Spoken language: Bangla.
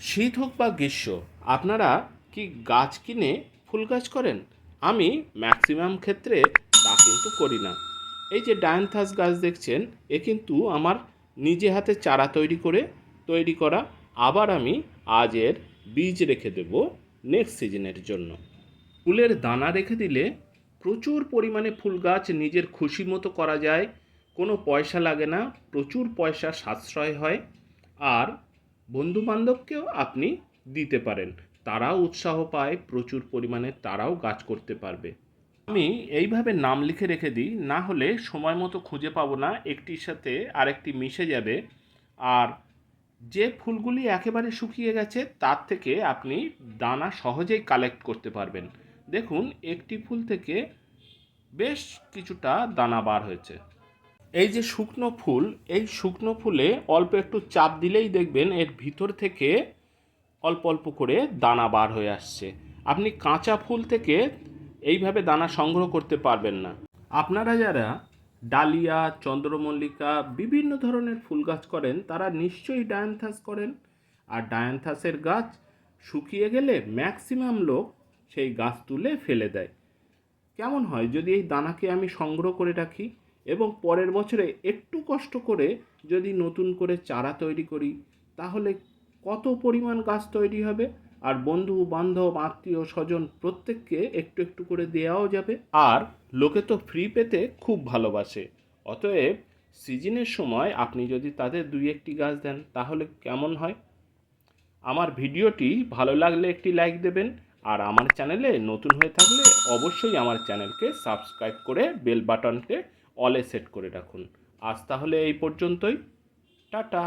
শীত হোক বা গ্রীষ্ম, আপনারা কি গাছ কিনে ফুল গাছ করেন? আমি ম্যাক্সিমাম ক্ষেত্রে তা কিন্তু করি না। এই যে ডায়ান্থাস গাছ দেখছেন, এ কিন্তু আমার নিজে হাতে চারা তৈরি করে তৈরি করা। আবার আমি আজ এর বীজ রেখে দেব নেক্সট সিজনের জন্য। ফুলের দানা রেখে দিলে প্রচুর পরিমাণে ফুল গাছ নিজের খুশি মতো করা যায়। কোনো পয়সা লাগে না, প্রচুর পয়সা সাশ্রয় হয়। আর বন্ধু বান্ধবকেও আপনি দিতে পারেন। তারাও উৎসাহ পায়, প্রচুর পরিমাণে তারাও গাছ করতে পারবে। আমি এইভাবে নাম লিখে রেখে দিই, না হলে সময় মতো খুঁজে পাবো না, একটির সাথে আরেকটি মিশে যাবে। আর যে ফুলগুলি একেবারে শুকিয়ে গেছে, তার থেকে আপনি দানা সহজেই কালেক্ট করতে পারবেন। দেখুন, একটি ফুল থেকে বেশ কিছুটা দানা বার হয়েছে। এই যে শুকনো ফুল, এই শুকনো ফুলে অল্প একটু চাপ দিলেই দেখবেন এর ভিতর থেকে অল্প অল্প করে দানা বার হয়ে আসছে। আপনি কাঁচা ফুল থেকে এইভাবে দানা সংগ্রহ করতে পারবেন না। আপনারা যারা ডালিয়া, চন্দ্রমল্লিকা, বিভিন্ন ধরনের ফুল গাছ করেন, তারা নিশ্চয়ই ডায়ান্থাস করেন। আর ডায়ান্থাসের গাছ শুকিয়ে গেলে ম্যাক্সিমাম লোক সেই গাছ তুলে ফেলে দেয়। কেমন হয়? যদি এই দানাকে আমি সংগ্রহ করে রাখি এবং পরের বছরে একটু কষ্ট করে যদি নতুন করে চারা তৈরি করি, তাহলে কত পরিমাণ গাছ তৈরি হবে? আর বন্ধু, বান্ধব, আত্মীয়, স্বজন প্রত্যেককে একটু একটু করে দেওয়াও যাবে। আর লোকে তো ফ্রি পেতে খুব ভালোবাসে। অতএব সিজনের সময় আপনি যদি তাদের দুই একটি গাছ দেন, তাহলে কেমন হয়? আমার ভিডিওটি ভালো লাগলে একটি লাইক দেবেন। আর আমার চ্যানেলে নতুন হয়ে থাকলে অবশ্যই আমার চ্যানেলকে সাবস্ক্রাইব করে বেল বাটনকে অলে সেট করে রাখুন। আজ তাহলে এই পর্যন্তই। টাটা।